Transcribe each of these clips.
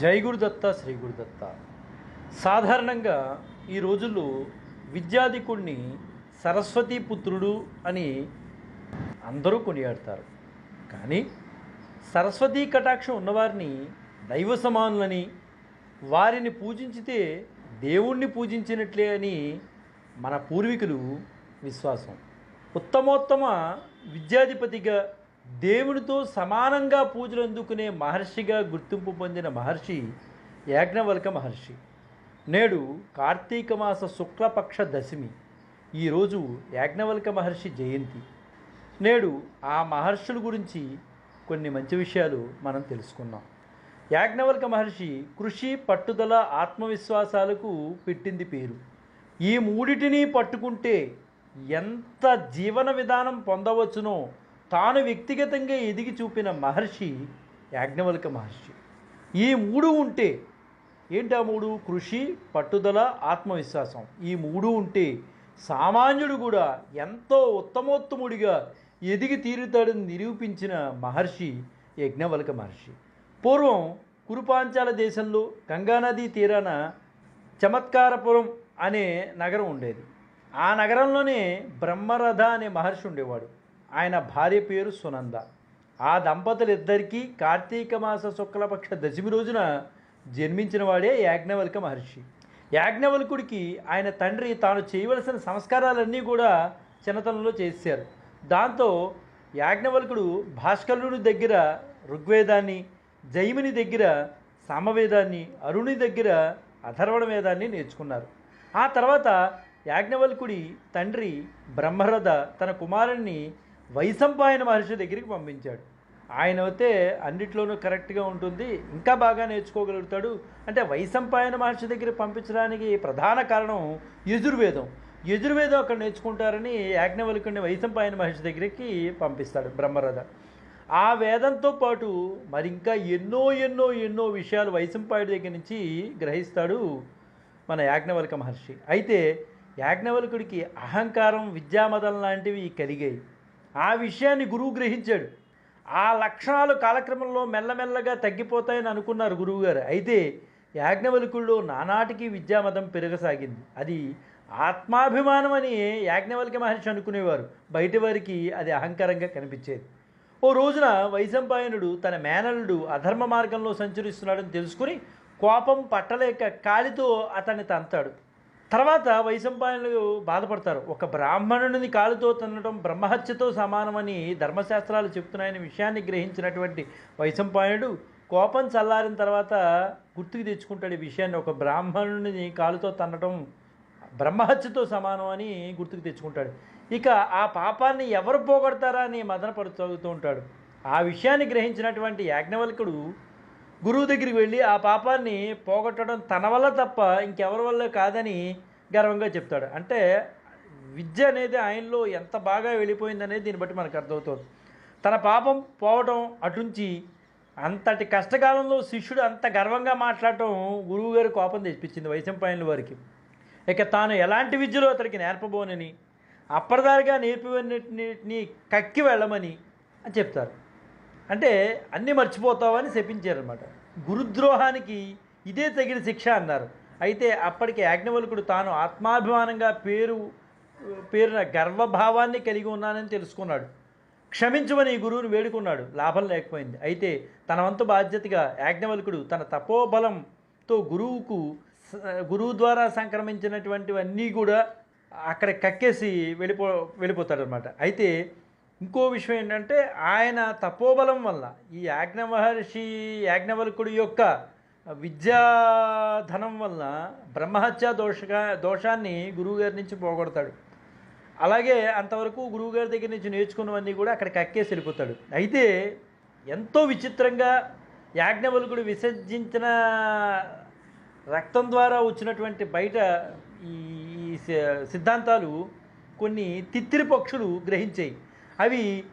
జై గురుదత్త శ్రీ గురుదత్త. సాధారణంగా ఈ రోజుల్లో విద్యాధికుడిని సరస్వతీ పుత్రుడు అని అందరూ కొనియాడతారు. కానీ సరస్వతీ కటాక్షం ఉన్నవారిని దైవ సమానులని వారిని పూజించితే దేవుణ్ణి పూజించినట్లే అని మన పూర్వీకులు విశ్వాసం. ఉత్తమోత్తమ విద్యాధిపతిగా దేవునితో సమానంగా పూజలు అందుకునే మహర్షిగా గుర్తింపు పొందిన మహర్షి యాజ్ఞవల్క మహర్షి. నేడు కార్తీక మాస శుక్లపక్ష దశమి. ఈరోజు యాజ్ఞవల్క మహర్షి జయంతి. నేడు ఆ మహర్షుల గురించి కొన్ని మంచి విషయాలు మనం తెలుసుకుందాం. యాజ్ఞవల్క మహర్షి కృషి పట్టుదల ఆత్మవిశ్వాసాలకు పెట్టింది పేరు. ఈ మూడిటిని పట్టుకుంటే ఎంత జీవన విధానం పొందవచ్చునో తాను వ్యక్తిగతంగా ఎదిగి చూపిన మహర్షి యాజ్ఞవల్క మహర్షి. ఈ మూడు ఉంటే ఏంటి ఆ మూడు? కృషి పట్టుదల ఆత్మవిశ్వాసం. ఈ మూడు ఉంటే సామాన్యుడు కూడా ఎంతో ఉత్తమోత్తముడిగా ఎదిగి తీరుతాడని నిరూపించిన మహర్షి యజ్ఞవల్క మహర్షి. పూర్వం కురుపాంచాల దేశంలో గంగానదీ తీరాన చమత్కారపురం అనే నగరం ఉండేది. ఆ నగరంలోనే బ్రహ్మరథ అనే మహర్షి ఉండేవాడు. ఆయన భార్య పేరు సునంద. ఆ దంపతులిద్దరికీ కార్తీక మాస శుక్లపక్ష దశమి రోజున జన్మించిన వాడే యాజ్ఞవల్క మహర్షి. యాజ్ఞవల్కుడికి ఆయన తండ్రి తాను చేయవలసిన సంస్కారాలన్నీ కూడా చిన్నతనంలో చేశారు. దాంతో యాజ్ఞవల్కుడు భాస్కరుని దగ్గర ఋగ్వేదాన్ని జైమిని దగ్గర సామవేదాన్ని అరుణి దగ్గర అథర్వణ వేదాన్ని నేర్చుకున్నారు. ఆ తర్వాత యాజ్ఞవల్కుడి తండ్రి బ్రహ్మరథ తన కుమారుణ్ణి వైశంపాయన మహర్షి దగ్గరికి పంపించాడు. ఆయన అయితే అన్నిట్లోనూ కరెక్ట్గా ఉంటుంది ఇంకా బాగా నేర్చుకోగలుగుతాడు. అంటే వైశంపాయన మహర్షి దగ్గర పంపించడానికి ప్రధాన కారణం యజుర్వేదం. యజుర్వేదం అక్కడ నేర్చుకుంటారని యాజ్ఞవల్కుడిని వైసంపాయన మహర్షి దగ్గరికి పంపిస్తాడు బ్రహ్మరథ. ఆ వేదంతో పాటు మరి ఇంకా ఎన్నో ఎన్నో ఎన్నో విషయాలు వైసంపాయుడి దగ్గర నుంచి గ్రహిస్తాడు మన యాజ్ఞవల్క మహర్షి. అయితే యాజ్ఞవల్కుడికి అహంకారం విద్యామదం లాంటివి కలిగాయి. ఆ విషయాన్ని గురువు గ్రహించాడు. ఆ లక్షణాలు కాలక్రమంలో మెల్లమెల్లగా తగ్గిపోతాయని అనుకున్నారు గురువుగారు. అయితే యాజ్ఞవల్కుల్లో నానాటికి విద్యామతం పెరగసాగింది. అది ఆత్మాభిమానం అని యాజ్ఞవల్క మహర్షి అనుకునేవారు. బయట వారికి అది అహంకారంగా కనిపించేది. ఓ రోజున వైశంపాయనుడు తన మేనల్లుడు అధర్మ మార్గంలో సంచరిస్తున్నాడని తెలుసుకుని కోపం పట్టలేక కాలితో అతన్ని తంతాడు. తర్వాత వైశంపాయనులు బాధపడతారు. ఒక బ్రాహ్మణుని కాలుతో తన్నడం బ్రహ్మహత్యతో సమానమని ధర్మశాస్త్రాలు చెప్తున్నాయని విషయాన్ని గ్రహించినటువంటి వైశంపాయనుడు కోపం చల్లారిన తర్వాత గుర్తుకు తెచ్చుకుంటాడు ఈ విషయాన్ని. ఒక బ్రాహ్మణుని కాలుతో తన్నడం బ్రహ్మహత్యతో సమానం అని గుర్తుకు తెచ్చుకుంటాడు. ఇక ఆ పాపాన్ని ఎవరు పోగొడతారా అని మదనపడుతూ ఉంటాడు. ఆ విషయాన్ని గ్రహించినటువంటి యాజ్ఞవల్కుడు గురువు దగ్గరికి వెళ్ళి ఆ పాపాన్ని పోగొట్టడం తన వల్ల తప్ప ఇంకెవరి వల్ల కాదని గర్వంగా చెప్తాడు. అంటే విద్య అనేది ఆయనలో ఎంత బాగా వెళ్ళిపోయిందనేది దీన్ని బట్టి మనకు అర్థమవుతుంది. తన పాపం పోవటం అటుంచి అంతటి కష్టకాలంలో శిష్యుడు అంత గర్వంగా మాట్లాడటం గురువుగారి కోపం తెప్పించింది వైశంపాయన వారికి. ఇక తాను ఎలాంటి విద్యలో అతడికి నేర్పబోనని అప్పటిదారిగా నేర్పివన్నిటిని కక్కి వెళ్ళమని అని చెప్తారు. అంటే అన్నీ మర్చిపోతావని శపించారనమాట గురుద్రోహానికి ఇదే తగిన శిక్ష అన్నారు. అయితే అప్పటికి యాజ్ఞవల్కుడు తాను ఆత్మాభిమానంగా పేరు పేరున గర్వభావాన్ని కలిగి ఉన్నానని తెలుసుకున్నాడు. క్షమించమని గురువుని వేడుకున్నాడు. లాభం లేకపోయింది. అయితే తన వంతు బాధ్యతగా యాజ్ఞవల్కుడు తన తపోబలంతో గురువుకు గురువు ద్వారా సంక్రమించినటువంటివన్నీ కూడా అక్కడ కక్కేసి వెళ్ళిపో వెళ్ళిపోతాడనమాట అయితే ఇంకో విషయం ఏంటంటే ఆయన తపోబలం వల్ల ఈ యాజ్ఞ మహర్షి యాజ్ఞవల్కుడి యొక్క విద్యాధనం వల్ల బ్రహ్మహత్య దోషగా దోషాన్ని గురువుగారి నుంచి పోగొడతాడు. అలాగే అంతవరకు గురువుగారి దగ్గర నుంచి నేర్చుకున్నవన్నీ కూడా అక్కడికి అక్కేసి వెళ్ళిపోతాడు అయితే ఎంతో విచిత్రంగా యాజ్ఞవల్కుడు విసర్జించిన రక్తం ద్వారా వచ్చినటువంటి బయట ఈ ఈ సి- సిద్ధాంతాలు కొన్ని తిత్తిరి పక్షులు గ్రహించాయి. అవి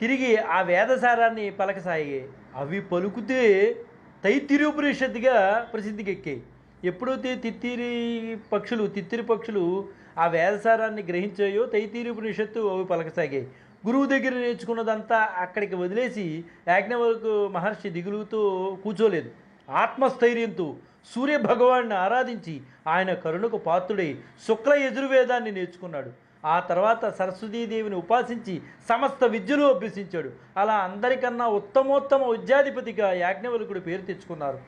తిరిగి ఆ వేదసారాన్ని పలకసాగాయి. అవి పలుకుతే తైత్తిరుపనిషత్తుగా ప్రసిద్ధికి ఎక్కాయి ఎప్పుడైతే తిత్తిరి పక్షులు తిత్తిరి పక్షులు ఆ వేదసారాన్ని గ్రహించాయో తైతీరి అవి పలకసాగాయి. గురువు దగ్గర నేర్చుకున్నదంతా అక్కడికి వదిలేసి యాజ్ఞవల్కు మహర్షి దిగులుతో కూర్చోలేదు ఆత్మస్థైర్యంతో సూర్య భగవాన్ని ఆరాధించి ఆయన కరుణకు పాత్రుడై శుక్ల యజుర్వేదాన్ని నేర్చుకున్నాడు. ఆ తర్వాత సరస్వతీదేవిని ఉపాసించి సమస్త విద్యలు అభ్యసించాడు. అలా అందరికన్నా ఉత్తమోత్తమ విద్యాధిపతిగా యాజ్ఞవల్కుడు పేరు తెచ్చుకున్నారు.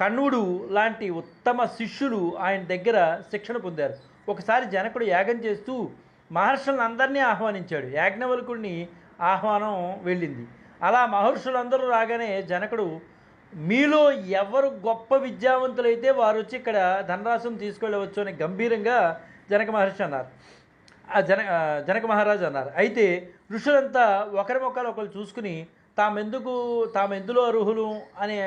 కన్నుడు లాంటి ఉత్తమ శిష్యులు ఆయన దగ్గర శిక్షణ పొందారు. ఒకసారి జనకుడు యాగం చేస్తూ మహర్షులను అందరినీ ఆహ్వానించాడు. యాజ్ఞవల్కుడిని ఆహ్వానం వెళ్ళింది. అలా మహర్షులందరూ రాగానే జనకుడు మీలో ఎవరు గొప్ప విద్యావంతులైతే వారు వచ్చి ఇక్కడ ధనరాశం తీసుకెళ్ళవచ్చు అని గంభీరంగా జనక మహర్షి అన్నారు. జన జనక మహారాజు అన్నారు. అయితే ఋషులంతా ఒకరి మొక్కలు ఒకరు చూసుకుని తామెందుకు తామెందులో అర్హులు అని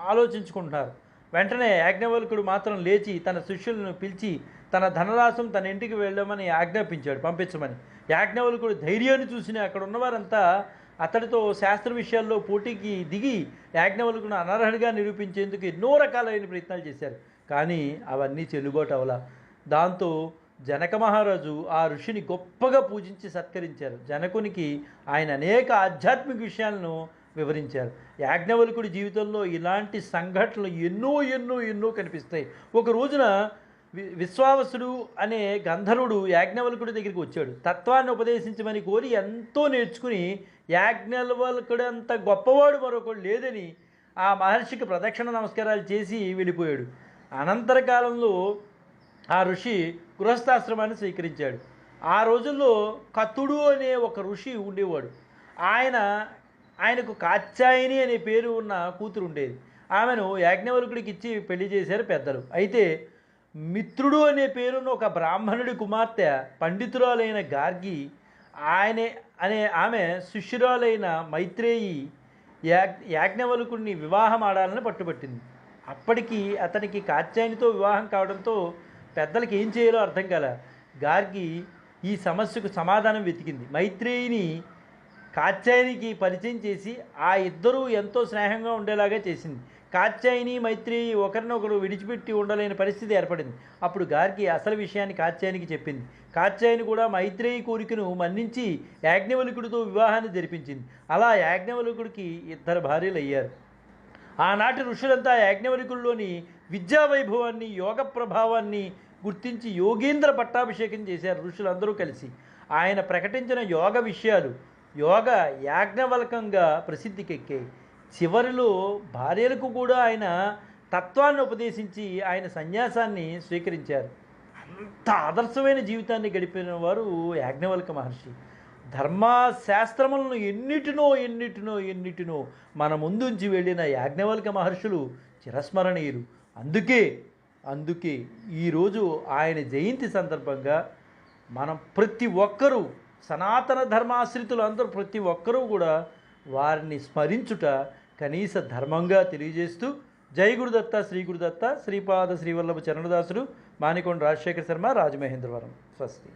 ఆలోచించుకుంటున్నారు. వెంటనే యాజ్ఞవల్కుడు మాత్రం లేచి తన శిష్యులను పిలిచి తన ధనరాశం తన ఇంటికి వెళ్ళమని ఆజ్ఞాపించాడు పంపించమని. యాజ్ఞవల్కుడు ధైర్యాన్ని చూసిన అక్కడ ఉన్నవారంతా అతడితో శాస్త్ర విషయాల్లో పోటీకి దిగి యాజ్ఞవల్కును అనర్హుడిగా నిరూపించేందుకు ఎన్నో రకాలైన ప్రయత్నాలు చేశారు. కానీ అవన్నీ చెల్లుబాటు అవలా దాంతో జనక మహారాజు ఆ ఋషిని గొప్పగా పూజించి సత్కరించారు. జనకునికి ఆయన అనేక ఆధ్యాత్మిక విషయాలను వివరించారు. యాజ్ఞవల్కుడి జీవితంలో ఇలాంటి సంఘటనలు ఎన్నో ఎన్నో ఎన్నో కనిపిస్తాయి. ఒక రోజున వి విశ్వావసుడు అనే గంధర్వుడు యాజ్ఞవల్కుడి దగ్గరికి వచ్చాడు. తత్వాన్ని ఉపదేశించమని కోరి ఎంతో నేర్చుకుని యాజ్ఞవల్కుడు అంత గొప్పవాడు మరొకడు లేదని ఆ మహర్షికి ప్రదక్షిణ నమస్కారాలు చేసి వెళ్ళిపోయాడు. అనంతర కాలంలో ఆ ఋషి గృహస్థాశ్రమాన్ని స్వీకరించాడు. ఆ రోజుల్లో కత్తుడు అనే ఒక ఋషి ఉండేవాడు. ఆయన ఆయనకు కాత్యాయని అనే పేరు ఉన్న కూతురు ఉండేది. ఆమెను యాజ్ఞవల్కుడికి ఇచ్చి పెళ్ళి చేశారు పెద్దలు. అయితే మిత్రుడు అనే పేరున్న ఒక బ్రాహ్మణుడి కుమార్తె పండితురాలైన గార్గి ఆయనే అనే ఆమె శిష్యురాలైన మైత్రేయి యాగ్ యాజ్ఞవల్కుడిని వివాహం ఆడాలని పట్టుబట్టింది. అప్పటికి అతనికి కాత్యాయనితో వివాహం కావడంతో పెద్దలకి ఏం చేయాలో అర్థం కాల. గార్గి ఈ సమస్యకు సమాధానం వెతికింది. మైత్రేయిని కాత్యాయనికి పరిచయం చేసి ఆ ఇద్దరూ ఎంతో స్నేహంగా ఉండేలాగా చేసింది. కాత్యాయని మైత్రేయి ఒకరినొకరు విడిచిపెట్టి ఉండలేని పరిస్థితి ఏర్పడింది. అప్పుడు గార్గి అసలు విషయాన్ని కాత్యాయనికి చెప్పింది. కాత్యాయని కూడా మైత్రేయి కోరికను మన్నించి యాజ్ఞవల్కుడితో వివాహాన్ని జరిపించింది. అలా యాజ్ఞవల్కుడికి ఇద్దరు భార్యలు అయ్యారు ఆనాటి ఋషులంతా యాజ్ఞవల్కుల్లోని విద్యా వైభవాన్ని యోగ ప్రభావాన్ని గుర్తించి యోగేంద్ర పట్టాభిషేకం చేశారు ఋషులందరూ కలిసి. ఆయన ప్రకటించిన యోగ విషయాలు యోగ యాజ్ఞవల్కంగా ప్రసిద్ధికెక్కాయి చివరిలో భార్యలకు కూడా ఆయన తత్వాన్ని ఉపదేశించి ఆయన సన్యాసాన్ని స్వీకరించారు. అంత ఆదర్శమైన జీవితాన్ని గడిపిన వారు యాజ్ఞవల్క మహర్షి. ధర్మశాస్త్రములను ఎన్నిటినో ఎన్నిటినో ఎన్నిటినో మన ముందుంచి వెళ్ళిన యాజ్ఞవల్క మహర్షులు చిరస్మరణీయులు. అందుకే అందుకే ఈరోజు ఆయన జయంతి సందర్భంగా మనం ప్రతి ఒక్కరూ సనాతన ధర్మాశ్రితులు అందరూ ప్రతి ఒక్కరూ కూడా వారిని స్మరించుట కనీస ధర్మంగా తెలియజేస్తూ జై గురుదత్త శ్రీ గురుదత్త శ్రీపాద శ్రీవల్లభ చరణదాసుడు మానికొండ రాజశేఖర శర్మ రాజమహేంద్రవరం స్వస్తి.